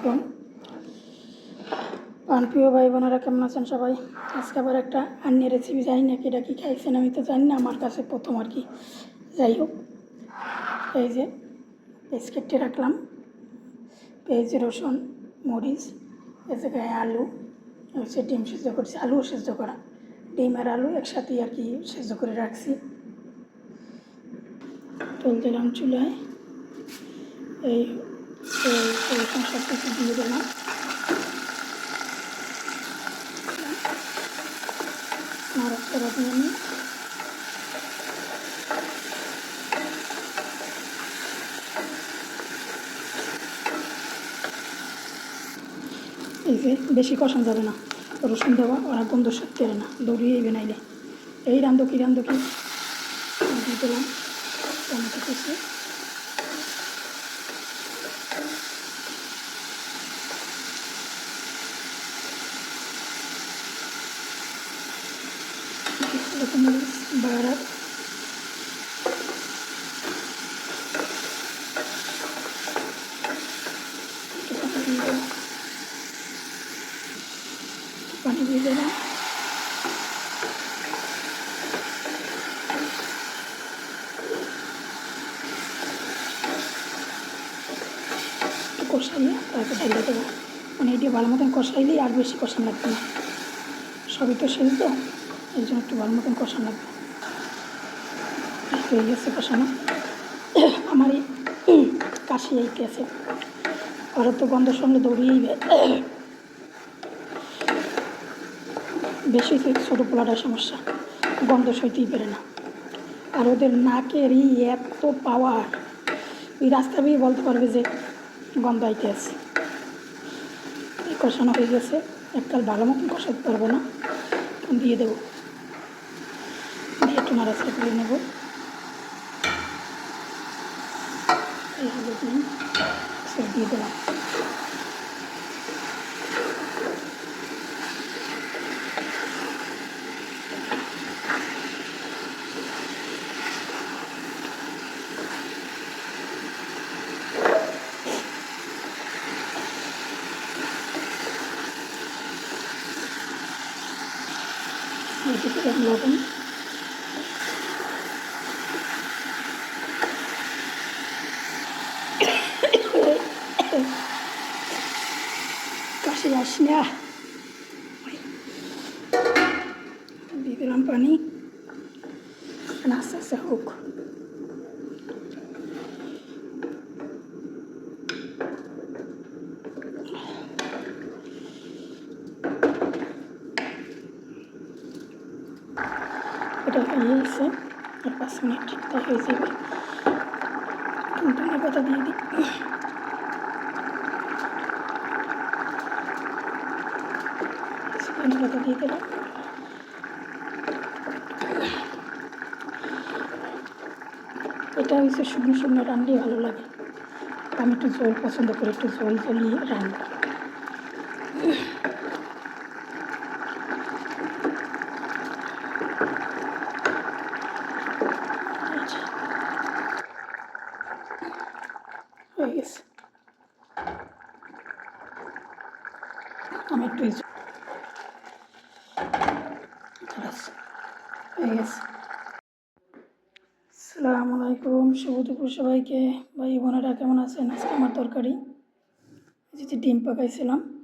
আলাইকুম। প্রিয় ভাই বোনেরা কেমন আছেন সবাই? আজকে আবার একটা আন্নি রেসিপি জানি না এটা কি খাইছেন আমি তো জানি না, আমার কাছে প্রথম আর কি। যাই হোক, এই যে কেটে রাখলাম। পেঁয়াজ, রসুন, মরিচ এ জায়গায় আলু হচ্ছে ডিম সেদ্ধ করছি, আলুও সেদ্ধ করা। ডিম আর আলু একসাথে আর কি সেদ্ধ করে রাখছি। তেল দিলাম চুলায়। এই এই রসুন সব কিছু দিয়ে দিলাম নাড়াচাড়া দিয়ে নিই এই যে বেশি কষানো যাবে না। রসুন দেওয়া, ওরা গন্ধ সত্যি না, দৌড়িয়ে বানাইলে এই রান্ধো কি রান্ধো কি? দিয়ে দিলাম। টমেটো কুচি। বাড়ার পানি দিয়ে দেবেন কষাইয়ে তারপর ঢেলে দেবো মানে এটি ভালো মতন কষাইলেই আর বেশি কষানো লাগবে না। সবই তো সেদ্ধ। এই জন্য একটু ভালো মতন কষানো লাগবে। হয়ে গেছে কষানো। আমার এই কাশি আইতেছে। ওরা তো গন্ধ সঙ্গে দৌড়িয়েই বেশি ছোটো পোলাটার সমস্যা। গন্ধ সইতেই পারে না। আর ওদের নাকেরই এত পাওয়ার ওই রাস্তা দিয়ে বলতে পারবে যে গন্ধ আইতে আছে এই কষানো হয়ে গেছে। এককাল ভালো মতন কষাতে পারব না। দিয়ে দেবো। একটু নাড়াচাড়া করে নেব এই হলুদ নিন সব দিয়ে দিলাম এদিকে লবণ কাশি আস না দিয়ে দিলাম পানি আস্তে আস্তে হোক এটা হয়ে গেছে আর পাঁচ মিনিট তাই হয়ে যাবে ধনে পাতা দিয়ে দিই দিয়ে এটা হচ্ছে শুকনো শুকনো রান্নাই ভালো লাগে। আমি একটু জল পছন্দ করি, একটু জল জলিয়ে রান্না। হয়ে গেছে। আমি একটু এই ঠিক আছে হয়ে আসসালামু আলাইকুম। শুভ দুপুর সবাইকে। ভাই বোনেরা কেমন আছেন? আজকে আমার তরকারি। যে ডিম পাকাইছিলাম।